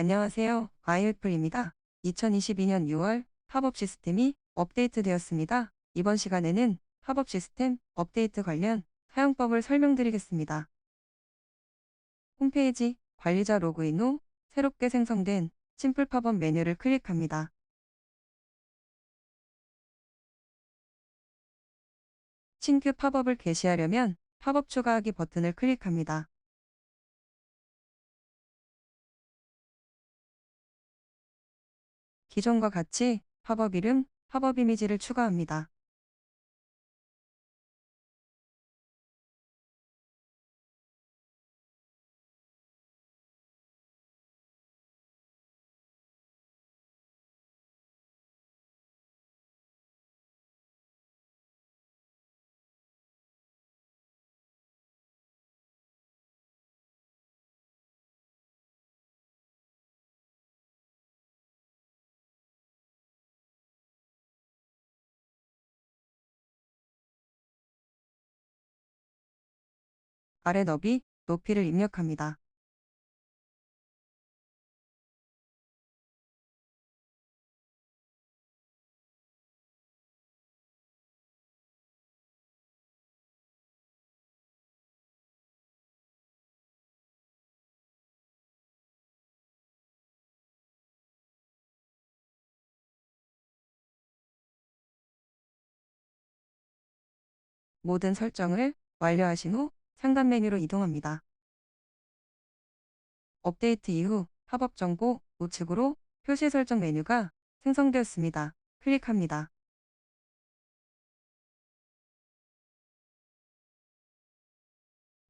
안녕하세요. 아이애플입니다. 2022년 6월 팝업 시스템이 업데이트되었습니다. 이번 시간에는 팝업 시스템 업데이트 관련 사용법을 설명드리겠습니다. 홈페이지 관리자 로그인 후 새롭게 생성된 심플 팝업 메뉴를 클릭합니다. 신규 팝업을 게시하려면 팝업 추가하기 버튼을 클릭합니다. 기존과 같이 팝업 이름, 팝업 이미지를 추가합니다. 아래 너비, 높이를 입력합니다. 모든 설정을 완료하신 후 상단 메뉴로 이동합니다. 업데이트 이후 팝업 정보 우측으로 표시 설정 메뉴가 생성되었습니다. 클릭합니다.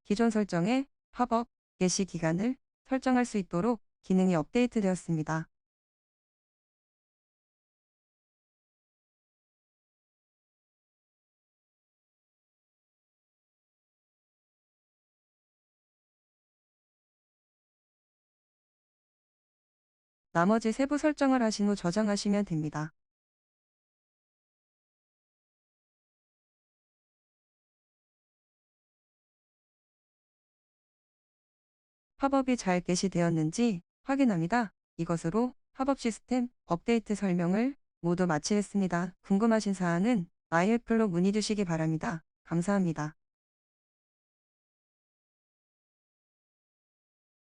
기존 설정에 팝업 게시 기간을 설정할 수 있도록 기능이 업데이트되었습니다. 나머지 세부 설정을 하신 후 저장하시면 됩니다. 팝업이 잘 게시되었는지 확인합니다. 이것으로 팝업 시스템 업데이트 설명을 모두 마치겠습니다. 궁금하신 사항은 아이애플로 문의 주시기 바랍니다. 감사합니다.